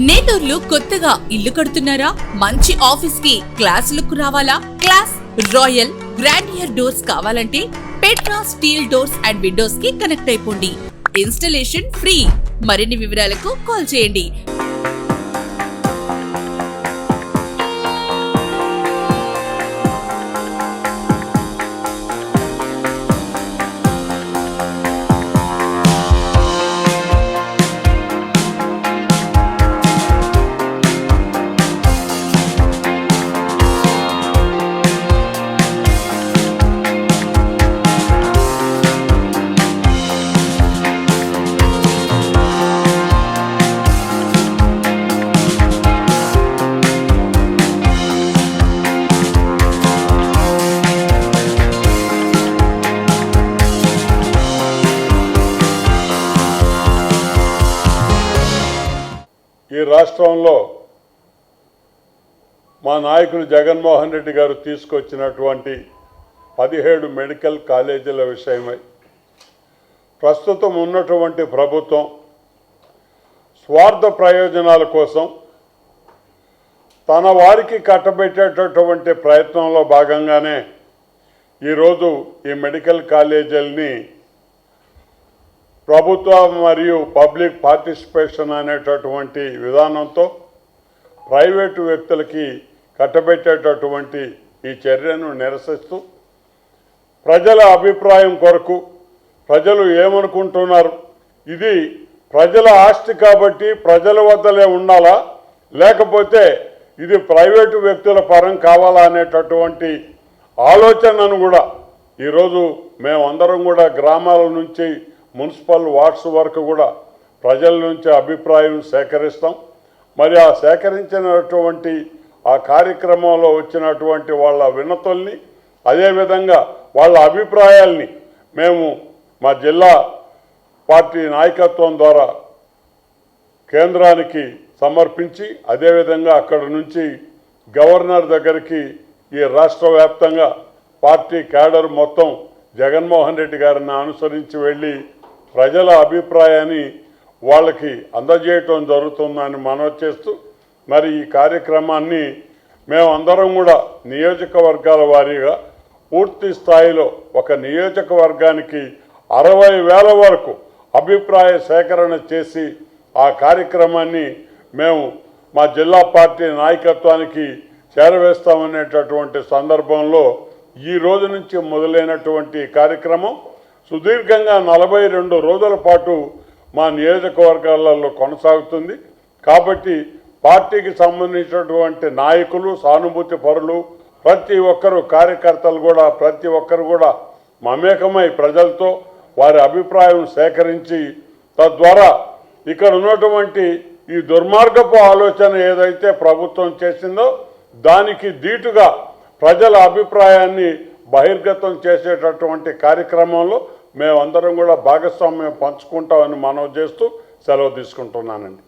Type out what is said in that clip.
నేటూర్లు కొత్తగా ఇల్లు కడుతున్నారా? మంచి ఆఫీస్కి క్లాస్ లుక్ రావాలా? క్లాస్ రాయల్ గ్రాండియర్ డోర్స్ కావాలంటే పెట్రా స్టీల్ డోర్స్ అండ్ విండోస్కి కనెక్ట్ అయిపోండి. Installation free. మరిన్ని వివరాలకు కాల్ చేయండి. ఈ రాష్ట్రంలో మా నాయకులు జగన్మోహన్ రెడ్డి గారు తీసుకొచ్చినటువంటి పదిహేడు మెడికల్ కాలేజీల విషయమై ప్రస్తుతం ఉన్నటువంటి ప్రభుత్వం స్వార్థ ప్రయోజనాల కోసం తన వారికి కట్టబెట్టేటటువంటి ప్రయత్నంలో భాగంగానే ఈరోజు ఈ మెడికల్ కాలేజీలని ప్రభుత్వ మరియు పబ్లిక్ పార్టిసిపేషన్ అనేటటువంటి విధానంతో ప్రైవేటు వ్యక్తులకి కట్టబెట్టేటటువంటి ఈ చర్యను నిరసిస్తూ ప్రజల అభిప్రాయం కొరకు ప్రజలు ఏమనుకుంటున్నారు? ఇది ప్రజల ఆస్తి కాబట్టి ప్రజల వద్దలే ఉండాలా? లేకపోతే ఇది ప్రైవేటు వ్యక్తుల పరం కావాలా అనేటటువంటి ఆలోచనను కూడా ఈరోజు మేమందరం కూడా గ్రామాల నుంచి మున్సిపల్ వార్డ్స్ వరకు కూడా ప్రజల నుంచి అభిప్రాయం సేకరిస్తాం. మరి ఆ సేకరించినటువంటి ఆ కార్యక్రమంలో వచ్చినటువంటి వాళ్ళ వినతుల్ని అదేవిధంగా వాళ్ళ అభిప్రాయాల్ని మేము మా జిల్లా పార్టీ నాయకత్వం ద్వారా కేంద్రానికి సమర్పించి అదేవిధంగా అక్కడ నుంచి గవర్నర్ దగ్గరికి ఈ రాష్ట్ర వ్యాప్తంగా పార్టీ క్యాడర్ మొత్తం జగన్మోహన్ రెడ్డి గారిని అనుసరించి వెళ్ళి ప్రజల అభిప్రాయాన్ని వాళ్ళకి అందజేయటం జరుగుతుందని మనవి చేస్తూ మరి ఈ కార్యక్రమాన్ని మేమందరం కూడా నియోజకవర్గాల వారీగా పూర్తి స్థాయిలో ఒక నియోజకవర్గానికి అరవై వేల వరకు అభిప్రాయ సేకరణ చేసి ఆ కార్యక్రమాన్ని మేము మా జిల్లా పార్టీ నాయకత్వానికి చేరవేస్తామనేటటువంటి సందర్భంలో ఈ రోజు నుంచి మొదలైనటువంటి కార్యక్రమం సుదీర్ఘంగా నలభై రెండు రోజుల పాటు మా నియోజకవర్గాలలో కొనసాగుతుంది. కాబట్టి పార్టీకి సంబంధించినటువంటి నాయకులు సానుభూతి పరులు ప్రతి ఒక్కరు కార్యకర్తలు కూడా ప్రతి ఒక్కరు కూడా మమేకమై ప్రజలతో వారి అభిప్రాయం సేకరించి తద్వారా ఇక్కడ ఉన్నటువంటి ఈ దుర్మార్గపు ఆలోచన ఏదైతే ప్రభుత్వం చేసిందో దానికి ధీటుగా ప్రజల అభిప్రాయాన్ని బహిర్గతం చేసేటటువంటి కార్యక్రమంలో మేమందరం కూడా భాగస్వామ్యం పంచుకుంటామని మనవి చేస్తూ సెలవు తీసుకుంటున్నానండి.